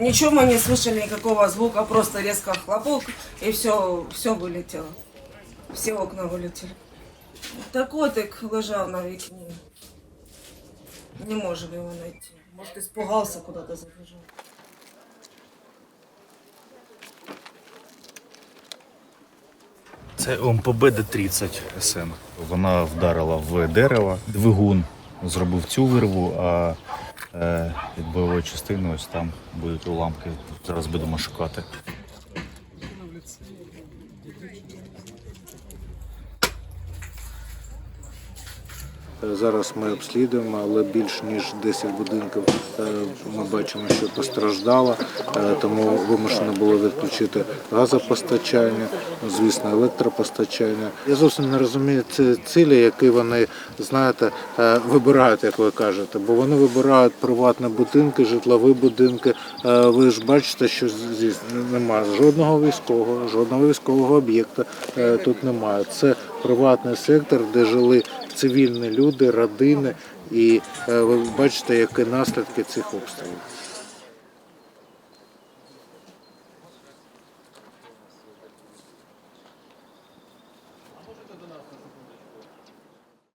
Ничего мы не слышали, никакого звука, просто резко хлопок, и все, все вылетело. Все окна вылетели. Та котик лежав на вікні. Не можем его найти. Может, испугался, куда-то забежал. Це ОМПБ Д-30 СН. Вона вдарила в дерево. Двигун зробив цю вирву, а е, від бойової частини ось там будуть уламки. Зараз будемо шукати. Зараз ми обслідуємо, але більш ніж 10 будинків е, ми бачимо, що постраждало, е, тому вимушено було відключити газопостачання, звісно, електропостачання. Я зовсім не розумію ці цілі, які вони знаєте е, вибирають, як ви кажете, бо вони вибирають приватні будинки, житлові будинки. Е, Ви ж бачите, що здесь немає жодного військового, жодного військового об'єкта е, тут немає. Це приватний сектор, де жили цивільні люди, родини, і е, ви бачите, які наслідки цих обстрілів.